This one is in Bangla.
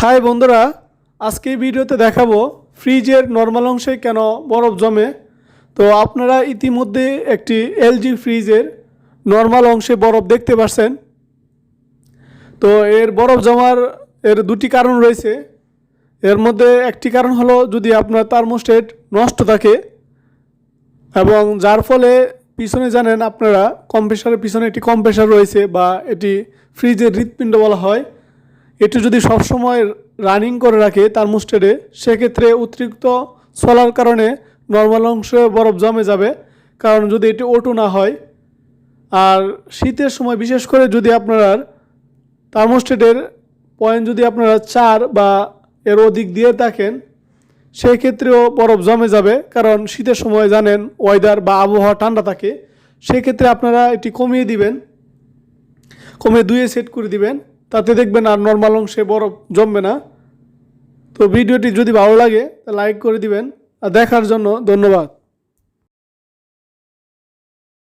হাই বন্ধুরা, আজকে ভিডিওতে দেখাবো ফ্রিজের নর্মাল অংশে কেন বরফ জমে। তো আপনারা ইতিমধ্যে একটি এলজি ফ্রিজের নর্মাল অংশে বরফ দেখতে পাচ্ছেন তো এর বরফ জমার এর দুটি কারণ রয়েছে। এর মধ্যে একটি কারণ হলো, যদি আপনার থার্মোস্টেট নষ্ট থাকে, এবং যার ফলে পিছনে জানেন আপনারা, কম্প্রেসারের পিছনে একটি কম্প্রেসার রয়েছে বা এটি ফ্রিজের হৃৎপিণ্ড বলা হয়। এটি যদি সবসময় রানিং করে রাখে থার্মোস্টেটে সেক্ষেত্রে অতিরিক্ত চলার কারণে নর্মাল অংশে বরফ জমে যাবে। কারণ যদি এটি ওটু না হয়, আর শীতের সময় বিশেষ করে যদি আপনার থার্মোস্টেটের পয়েন্ট যদি আপনারা চার বা এর অধিক দিয়ে থাকেন সেই ক্ষেত্রেও বরফ জমে যাবে। কারণ শীতের সময় জানেন ওয়েদার বা আবহাওয়া ঠান্ডা থাকে, সেক্ষেত্রে আপনারা এটি কমিয়ে দিবেন, কমিয়ে দুয়ে সেট করে দিবেন। তাতে দেখবেন আর নর্মাল অংশে বরফ জমবে না। তো ভিডিওটি যদি ভালো লাগে লাইক করে দিবেন। আর দেখার জন্য ধন্যবাদ।